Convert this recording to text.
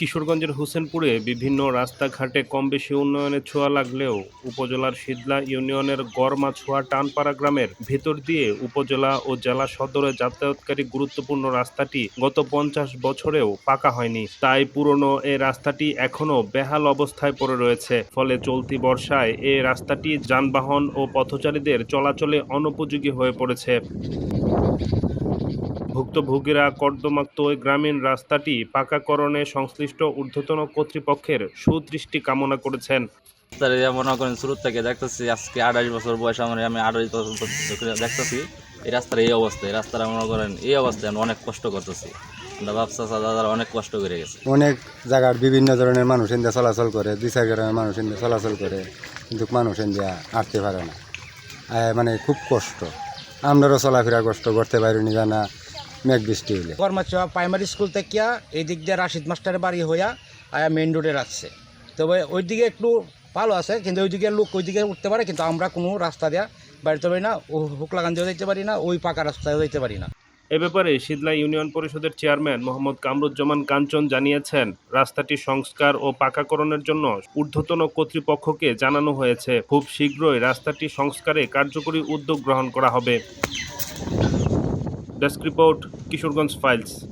কিশোরগঞ্জের হোসেনপুরে বিভিন্ন রাস্তাঘাটে কম বেশি উন্নয়নের ছোঁয়া লাগলেও উপজেলার সিদলা ইউনিয়নের গড়মাছুয়া টানপাড়া গ্রামের ভেতর দিয়ে উপজেলা ও জেলা সদরে যাতায়াতকারী গুরুত্বপূর্ণ রাস্তাটি গত পঞ্চাশ বছরেও পাকা হয়নি। তাই পুরনো এই রাস্তাটি এখনও বেহাল অবস্থায় পড়ে রয়েছে। ফলে চলতি বর্ষায় এ রাস্তাটি যানবাহন ও পথচারীদের চলাচলে অনুপযোগী হয়ে পড়েছে। ভুক্তভোগীরা কর্দমাক্ত ওই গ্রামীণ রাস্তাটি পাকাকরণে সংশ্লিষ্ট ঊর্ধ্বতন কর্তৃপক্ষের সুদৃষ্টি কামনা করেছেন। রাস্তার মনে করেন শুরু থেকে দেখতেছি আজকে আঠাশ বছর বয়স আমার আমি আঠাশ বছর দেখতেছি। এই রাস্তার এই অবস্থা এই রাস্তাটা মনে করেন এই অবস্থায় আমরা অনেক কষ্ট করতেছি। আমরা ব্যবসা দাদারা অনেক কষ্ট করে গেছে। অনেক জায়গার বিভিন্ন ধরনের মানুষ ইন্দিয়া চলাচল করে দুই চার গ্রামের মানুষ ইন্দিয়া চলাচল করে কিন্তু মানুষ ইন্দিয়া হাঁটতে পারে না। মানে খুব কষ্ট। আমরারও চলাফেরা কষ্ট করতে পারিনি জানা মেঘ বৃষ্টি হইলে। প্রাইমারি স্কুল থেকে এই দিক দিয়ে রাশিদ মাস্টারের বাড়ি হইয়া আয়া মেইন রোডে রাখছে। তবে ওই দিকে একটু ভালো আছে কিন্তু ওই দিকে লোক ওই দিকে উঠতে পারে কিন্তু আমরা কোনো রাস্তা দেওয়া বাড়িতে পারি না ও হুকলাগান দিয়েও যেতে পারি না ওই পাকা রাস্তায়ও যেতে পারি না। এ ব্যাপারে সিদলা ইউনিয়ন পরিষদের চেয়ারম্যান মোহাম্মদ কামরুজ্জামান কাঞ্চন জানিয়েছেন রাস্তাটি সংস্কার ও পাকাকরণের জন্য ঊর্ধ্বতন কর্তৃপক্ষকে জানানো হয়েছে। খুব শীঘ্রই রাস্তাটি সংস্কারে কার্যকরী উদ্যোগ গ্রহণ করা হবে। desk report Kishorgan's files.